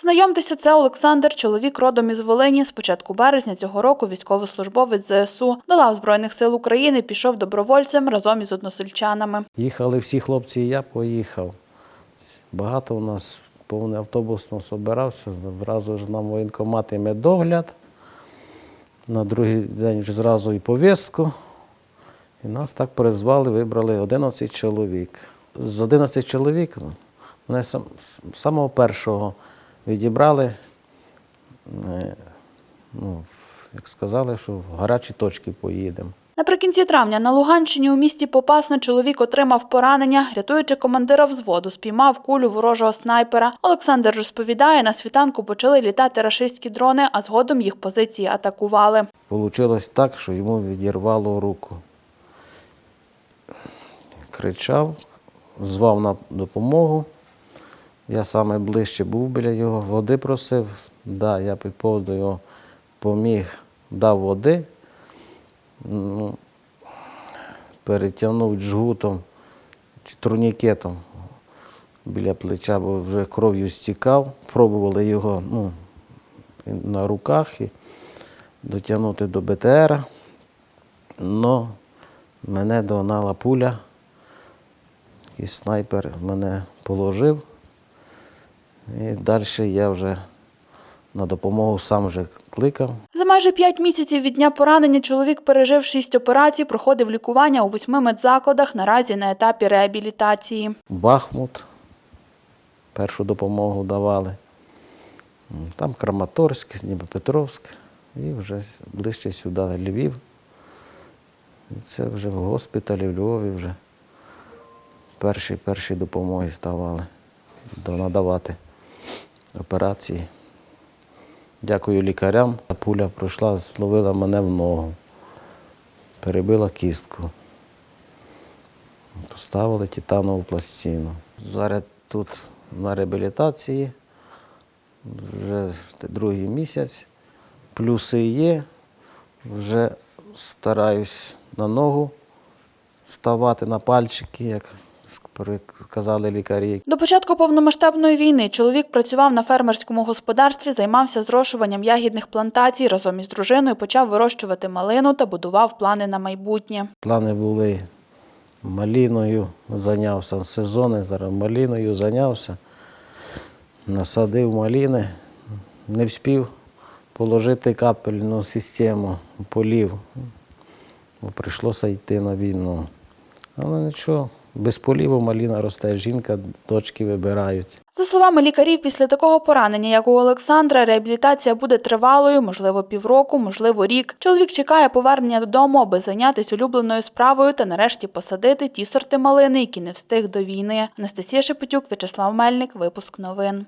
Знайомтеся, це Олександр, чоловік родом із Волині. З початку березня цього року військовослужбовець ЗСУ до лав Збройних сил України пішов добровольцем разом із односельчанами. Їхали всі хлопці, і я поїхав. Багато у нас повний автобус нас обирався, зразу ж нам воєнкомат і медогляд. На другий день вже зразу і повістку. І нас так призвали, вибрали 11 чоловік. З 11 чоловік ну, мене з самого першого відібрали, е, ну, як сказали, що в гарячі точки поїдемо. Наприкінці травня на Луганщині у місті Попасне чоловік отримав поранення, рятуючи командира взводу, спіймав кулю ворожого снайпера. Олександр розповідає, на світанку почали літати рашистські дрони, а згодом їх позиції атакували. Получилось так, що йому відірвало руку. Кричав, звав на допомогу. Я саме ближче був біля його, води просив. Да, я підповз до його, поміг, дав води, ну, перетягнув джгутом чи турнікетом біля плеча, бо вже кров'ю стікав. Пробували його ну, на руках і дотягнути до БТРа. Но мене догнала пуля, і снайпер мене положив. І далі я вже на допомогу сам вже кликав. За майже п'ять місяців від дня поранення чоловік пережив шість операцій, проходив лікування у восьми медзакладах, наразі на етапі реабілітації. Бахмут, першу допомогу давали. Там Краматорськ, Дніпропетровськ і вже ближче сюди Львів. І це вже в госпіталі, в Львові вже перші, перші допомоги ставали надавати операції. Дякую лікарям. Пуля пройшла, зловила мене в ногу, перебила кістку. Поставили титанову пластину. Зараз тут на реабілітації вже другий місяць. Плюси є. Вже стараюсь на ногу ставати на пальчики, як казали лікарі. До початку повномасштабної війни чоловік працював на фермерському господарстві, займався зрошуванням ягідних плантацій. Разом із дружиною почав вирощувати малину та будував плани на майбутнє. Плани були маліною, зайнявся сезони, зараз маліною зайнявся, насадив маліни, не встиг положити капельну систему полів, бо прийшлося йти на війну. Але нічого, без поліву маліна росте, жінка, дочки вибирають. За словами лікарів, після такого поранення, як у Олександра, реабілітація буде тривалою, можливо, півроку, можливо, рік. Чоловік чекає повернення додому, аби зайнятися улюбленою справою та нарешті посадити ті сорти малини, які не встиг до війни. Анастасія Шепетюк, В'ячеслав Мельник, випуск новин.